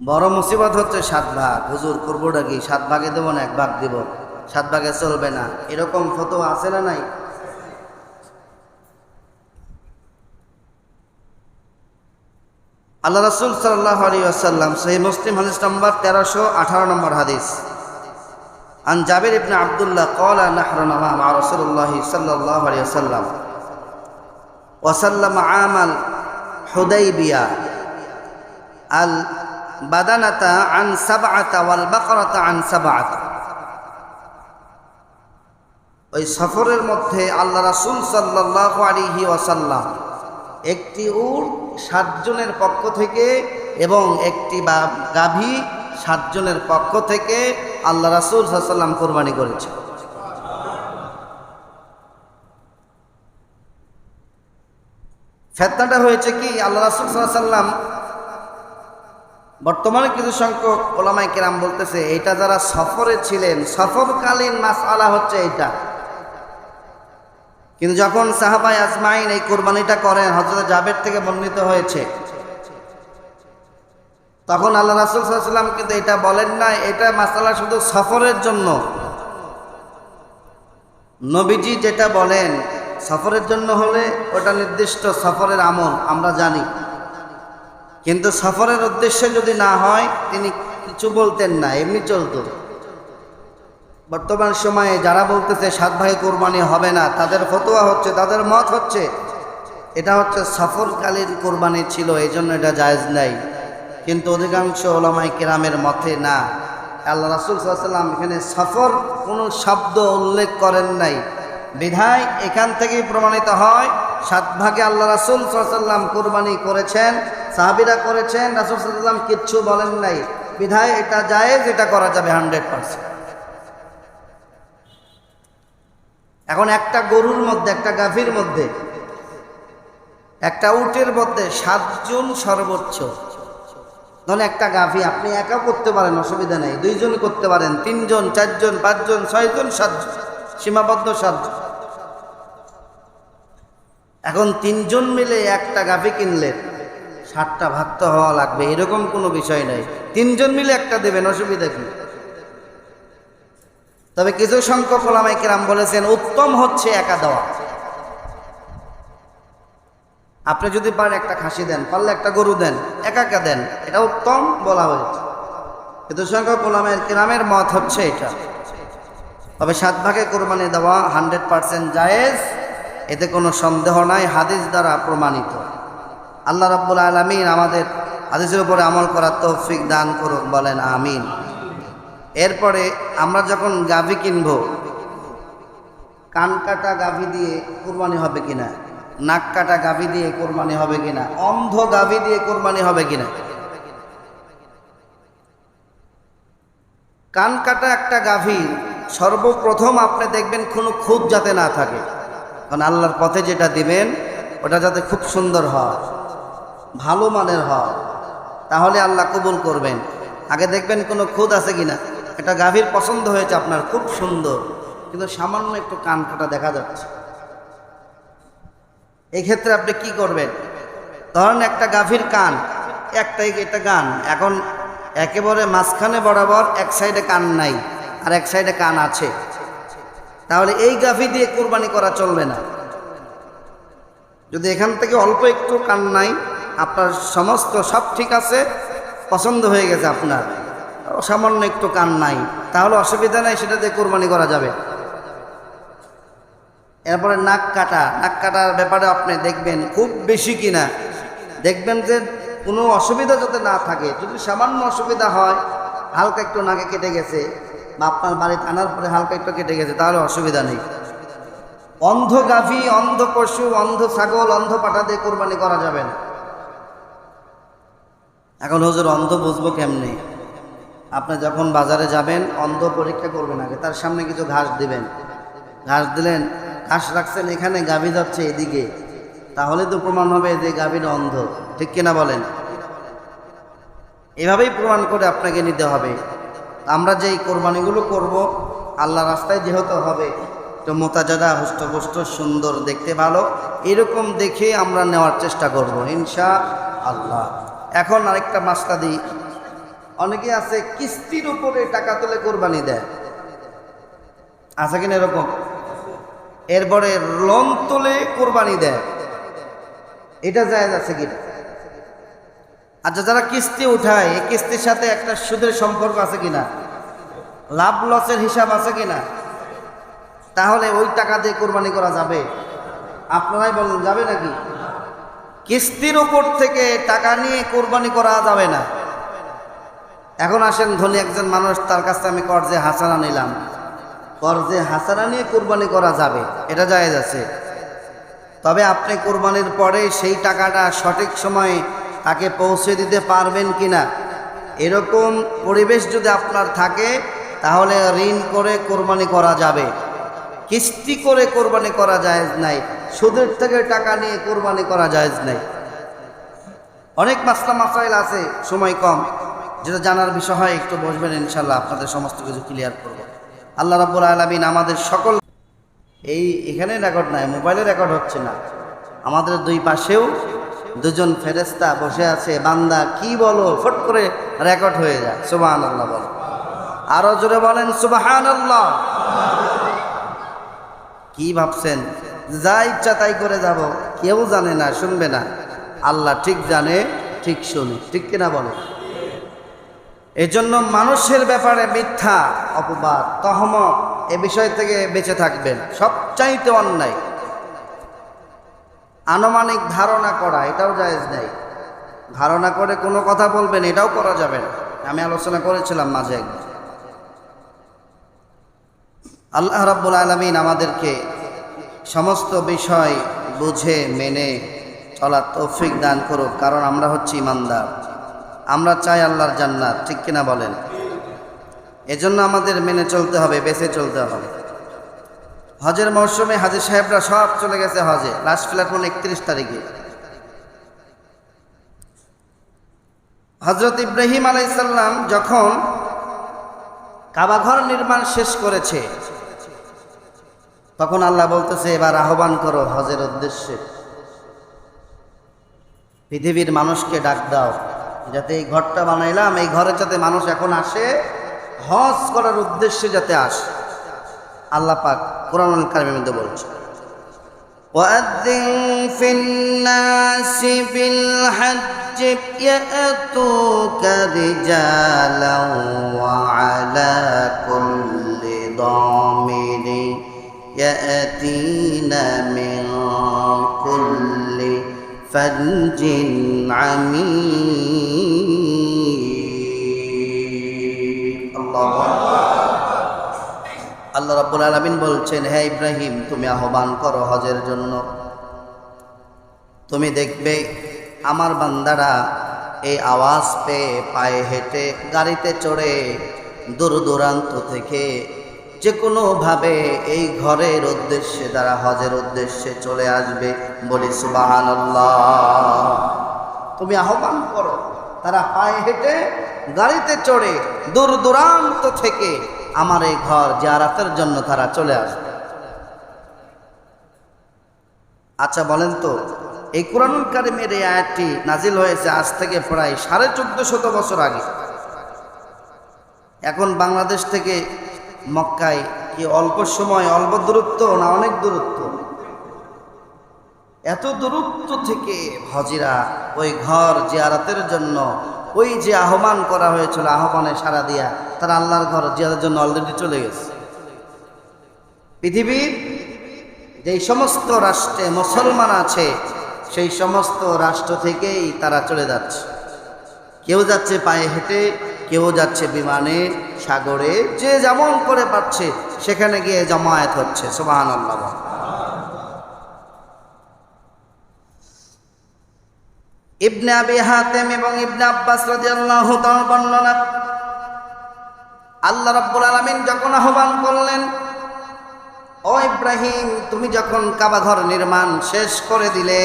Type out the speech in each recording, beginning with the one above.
বড় মুসিবত হচ্ছে সাত ভাগ। হুজুর করবোটা কি? সাত ভাগে দেবো না, এক ভাগ দেব? সাত ভাগে চলবে না। এরকম ফটো আছে না নাই? আল্লাহ রসুল সাল্লাহ আলী আসাল্লাম সেই মুসলিম হাদিস নম্বর তেরোশো আঠারো নম্বর হাদিস। আন জাবির ইবনে আবদুল্লাহ কল নাহরনামা মা রসুল্লাহ সাল্লাহ আলী আসাল্লাম ওয়াসাল্লাম আমাল হুদাইবিয়া আল বাদানাতা আন সাবাআতা ওয়াল বাকরাতা আন সাবাআতা। ওই সফরের মধ্যে আল্লাহ রাসুল সাল্লাহ আলিহি ওয়াসাল্লাম একটি উট সাতজনের পক্ষ থেকে এবং একটি বা, গাভী সাতজনের পক্ষ থেকে আল্লাহ রাসুল সাল্লাম কোরবানি করেছে। ফেতনাটা হয়েছে কি? আল্লাহ রাসুল সাল্লাম বর্তমানে কিছু সংখ্যক ওলামাই কেরাম বলতেছে এটা যারা সফরে ছিলেন, সফরকালীন মাস আলা হচ্ছে এটা কিন্তু যখন সাহাবাই আজমাইন এই কোরবানিটা করেন হজরত জাবের থেকে বর্ণিত হয়েছে, তখন আল্লাহ রাসুল সাল্লাম কিন্তু এটা বলেন না এটা মাসালা শুধু সফরের জন্য। নবীজি যেটা বলেন, সফরের জন্য হলে ওটা নির্দিষ্ট সফরের আমল, আমরা জানি। কিন্তু সফরের উদ্দেশ্যে যদি না হয়, তিনি কিছু বলতেন না, এমনি চলতো। বর্তমান সময়ে যারা বলতেছে, সাত ভাই কোরবানি হবে না, তাদের ফতোয়া হচ্ছে, তাদের মত হচ্ছে। এটা হচ্ছে সফরকালীন কোরবানি ছিল এই জন্য এটা জায়েজ নাই। কিন্তু অধিকাংশ ওলামাই কেরামের মতে না। আল্লাহ রাসুল সাল্লাম এখানে সফর কোনো শব্দ উল্লেখ করেন নাই। বিধায় এখান থেকেই প্রমাণিত হয়, সাত ভাগে আল্লাহ রাসুল সাল্লাম কোরবানি করেছেন সাহাবিরা করেছেন, রাসুল সাল্লাম কিচ্ছু বলেন নাই। বিধায় এটা যায় যেটা করা যাবে হান্ড্রেড পার্সেন্ট। এখন একটা গরুর মধ্যে, একটা গাভীর মধ্যে, একটা উটের মধ্যে সাতজন সর্বোচ্চ। ধরেন একটা গাভী, আপনি একা করতে পারেন, অসুবিধা নেই। দুইজন করতে পারেন, তিনজন, চারজন, পাঁচজন, ছয়জন, সাতজন, সীমাবদ্ধ সাতজন। এখন তিনজন মিলে একটা গাভী কিনলেন। ষাটটা ভাগ তো হওয়া লাগবে, এরকম কোনো বিষয় নাই। তিনজন মিলে একটা দেবেন, অসুবিধা কি? তবে কিছু সংখ্যক ওলামাই কিরাম বলেছেন, উত্তম হচ্ছে একা দেওয়া। আপনি যদি পারেন একটা খাসি দেন, পারলে একটা গরু দেন, একা একা দেন, এটা উত্তম বলা হয়েছে। কিন্তু সংখ্যক ওলামের কিরামের মত হচ্ছে এটা। তবে সাত ভাগে কোরবানি দেওয়া হান্ড্রেড পার্সেন্ট জায়েজ, এতে কোনো সন্দেহ নাই, হাদিস দ্বারা প্রমাণিত। আল্লাহ রাব্বুল আলমিন আমাদের হাদিসের উপরে আমল করার তৌফিক দান করুক, বলেন আমিন। এরপরে আমরা যখন গাভি কিনব কান কাটা গাভী দিয়ে কোরবানি হবে কিনা, নাক কাটা গাভী দিয়ে কোরবানি হবে কিনা, অন্ধ গাভী দিয়ে কোরবানি হবে কিনা কান কাটা একটা গাভী সর্বপ্রথম আপনি দেখবেন কোনো খুদ যাতে না থাকে। কারণ আল্লাহর পথে যেটা দিবেন, ওটা যাতে খুব সুন্দর হয়। ভালো মানের হয়। তাহলে আল্লাহ কবুল করবেন। আগে দেখবেন কোনো খুদ আছে কিনা? একটা গাভীর পছন্দ হয়েছে আপনার, খুব সুন্দর। কিন্তু সামান্য একটু কান কাটা দেখা যাচ্ছে। এই ক্ষেত্রে আপনি কি করবেন? ধরেন একটা গাভীর কান একটাই এটা গান। এখন একেবারে মাঝখানে বরাবর এক সাইডে কান নাই, আর এক সাইডে কান আছে। তাহলে এই গাভী দিয়ে কোরবানি করা চলবে না। যদি এখান থেকে অল্প একটু কান নাই আপনার সমস্ত সব ঠিক আছে, পছন্দ হয়ে গেছে আপনার। সামান্য একটু কান নাই, তাহলে অসুবিধা নাই, সেটা দিয়ে কোরবানি করা যাবে। এরপরে নাক কাটা, নাক কাটার ব্যাপারে আপনি দেখবেন খুব বেশি কিনা। দেখবেন যে কোনো অসুবিধা যাতে না থাকে, যদি সামান্য অসুবিধা হয়, হালকা একটু নাকে কেটে গেছে, বা আপনার বাড়িতে আনার পরে হালকা একটু কেটে গেছে, তাহলে অসুবিধা নেই। অন্ধ গাভী, অন্ধ পশু, অন্ধ ছাগল, অন্ধ পাটা দিয়ে কোরবানি করা যাবে না। এখন হুজুর অন্ধ বুঝব কেমনে? আপনি যখন বাজারে যাবেন, অন্ধ পরীক্ষা করবেন আগে, তার সামনে কিছু ঘাস দিবেন। ঘাস দিলেন, ঘাস রাখছেন, এখানে গাভী যাচ্ছে এদিকে। তাহলে তো প্রমাণ হবে যে গাভীর অন্ধ। ঠিক কিনা বলেন? এভাবেই প্রমাণ করে আপনাকে নিতে হবে। আমরা যে এই কোরবানিগুলো করব, আল্লাহ রাস্তায় যেহেতু হবে, তো মোতাজাদা, হুষ্টপুষ্ট, সুন্দর, দেখতে ভালো, এরকম দেখে আমরা নেওয়ার চেষ্টা করব ইনশা আল্লাহ এখন আরেকটা মাস্তা দিই অনেকে আছে, কিস্তির উপরে টাকা তুলে কোরবানি দেয়। আছে কিনা এরকম? এরপরে লোন তুলে কোরবানি দেয়। এটা জায়েজ আছে কিনা? আচ্ছা যারা কিস্তি উঠায়, এই কিস্তির সাথে একটা সুদের সম্পর্ক আছে কিনা? লাভ লসের হিসাব আছে কিনা? তাহলে ওই টাকা দিয়ে কোরবানি করা যাবে। আপনারাই বলেন, যাবে নাকি? কিস্তির উপর থেকে টাকা নিয়ে কোরবানি করা যাবে না। এখন আসেন ধনী একজন মানুষ, তার কাছ আমি কর্জে হাসানা নিলাম। কর্জে হাসানা নিয়ে কোরবানি করা যাবে, এটা জায়েজ আছে। তবে আপনি কোরবানির পরে সেই টাকাটা সঠিক সময়ে তাকে পৌঁছে দিতে পারবেন কি না এরকম পরিবেশ যদি আপনার থাকে, তাহলে ঋণ করে কোরবানি করা যাবে। কিস্তি করে কোরবানি করা যায় নাই। সুদের থেকে টাকা নিয়ে কোরবানি করা জায়েজ নাই। অনেক মাসলা মাসাইল আছে, সময় কম। যেটা জানার বিষয় হয়, একটু বসবেন ইনশাল্লাহ আপনাদের সমস্ত কিছু ক্লিয়ার করব। আল্লাহ রাব্বুল আলমিন আমাদের সকল এই এখানে রেকর্ড নাই মোবাইলে রেকর্ড হচ্ছে না। আমাদের দুই পাশেও দুজন ফেরেস্তা বসে আছে, বান্দা কি বলো, ফট করে রেকর্ড হয়ে যায়। সুবাহান আল্লাহ বলো। আরও জোরে বলেন সুবাহান আল্লাহ কি ভাবছেন? যা ইচ্ছা তাই করে যাব, কেউ জানে না, শুনবে না। আল্লাহ ঠিক জানে, ঠিক শুনে। ঠিক কিনা বলে? এজন্য মানুষের ব্যাপারে মিথ্যা, অপবাদ, তহমত, এ বিষয় থেকে বেঁচে থাকবেন। সবচাইতে অন্যায়। আনুমানিক ধারণা করা, এটাও জায়েজ নেই। ধারণা করে কোনো কথা বলবেন, এটাও করা যাবে না। আমি আলোচনা করেছিলাম মাঝে একবার। আল্লাহ রাব্বুল আলমিন আমাদেরকে সমস্ত বিষয় বুঝে, মেনে চলার তৌফিক দান করুক, কারণ আমরা হচ্ছি ইমানদার। আমরা চাই আল্লাহর জান্নাত, ঠিক কিনা বলেন? এজন্য আমাদের মেনে চলতে হবে, বেঁচে চলতে হবে। হজের মৌসুমে হাজির সাহেবরা সব চলে গেছে হজে লাস্ট ফ্ল্যাট মানে একত্রিশ তারিখে। হজরত ইব্রাহিম আলাইসাল্লাম যখন কাবাঘর নির্মাণ শেষ করেছে তখন আল্লাহ বলতেছে এবার আহ্বান করো হজের উদ্দেশ্যে পৃথিবীর মানুষকে ডাক দাও যাতে এই ঘরটা বানাইলাম এই ঘরে যাতে মানুষ এখন আসে হজ করার উদ্দেশ্যে যাতে আসে আল্লাহ পাক কোরআন কারিমের মধ্যে বলছে وأذن في الناس بالحج يأتوك رجالا وعلى كل ضامر يأتين من كل فج عميق الله أكبر আল্লাহ রাব্বুল আলামিন বলছেন হ্যাঁ ইব্রাহিম তুমি আহ্বান করো হজের জন্য তুমি দেখবে আমার বান্দারা এই আওয়াজ পেয়ে পায়ে হেঁটে গাড়িতে চড়ে দূর দূরান্ত থেকে যে কোনোভাবে এই ঘরের উদ্দেশ্যে তারা হজের উদ্দেশ্যে চলে আসবে, বলি সুবাহান তুমি আহ্বান করো, তারা পায়ে হেঁটে গাড়িতে চড়ে দূর দূরান্ত থেকে আমার এই ঘর জিয়ারাতের জন্য তারা চলে আসবে। আচ্ছা বলেন তো, এই কোরআনুল কারিমের এই আয়াতটি নাজিল হয়েছে আজ থেকে প্রায় সাড়ে চোদ্দ শত বছর আগে। এখন বাংলাদেশ থেকে মক্কায় কি অল্প সময়, অল্প দূরত্ব না অনেক দূরত্ব? এত দূরত্ব থেকে হজিরা ওই ঘর জিয়ারাতের জন্য, ওই যে আহ্বান করা হয়েছিল, আহ্বানে সারা দিয়া তারা আল্লাহর ঘর জিয়াদের জন্য অলরেডি চলে গেছে। পৃথিবীর যেই সমস্ত রাষ্ট্রে মুসলমান আছে, সেই সমস্ত রাষ্ট্র থেকেই তারা চলে যাচ্ছে। কেউ যাচ্ছে পায়ে হেঁটে কেউ যাচ্ছে বিমানে সাগরে, যে যেমন করে পাচ্ছে, সেখানে গিয়ে জমায়েত হচ্ছে সোবাহান ইবনে আবি হাতেম এবং ইবনে আব্বাস রাদিয়াল্লাহু তাআলা বর্ণনা, আল্লাহ রাব্বুল আলামিন যখন আহ্বান করলেন, ও ইব্রাহিম, তুমি যখন কাবা ঘর নির্মাণ শেষ করে দিলে,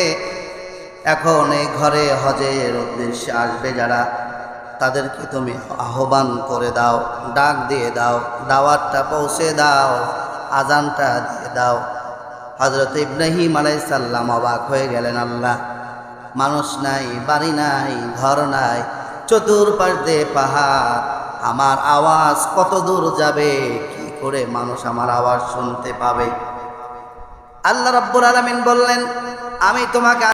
এখন এই ঘরে হজের উদ্দেশ্যে আসবে যারা তাদেরকে তুমি আহ্বান করে দাও, ডাক দিয়ে দাও, দাওয়াতটা পৌঁছে দাও, আজানটা দিয়ে দাও। হজরত ইব্রাহিম আলাইসাল্লাম অবাক হয়ে গেলেন, আল্লাহ, মানুষ নাই, বাড়ি নাই, ঘর নাই চতুর্পাশ পাহাড়, আমার আওয়াজ কত দূর যাবে, কি করে মানুষ আমার আওয়াজ শুনতে পাবে? আল্লাহ রাব্বুল আলামিন বললেন, আমি তোমাকে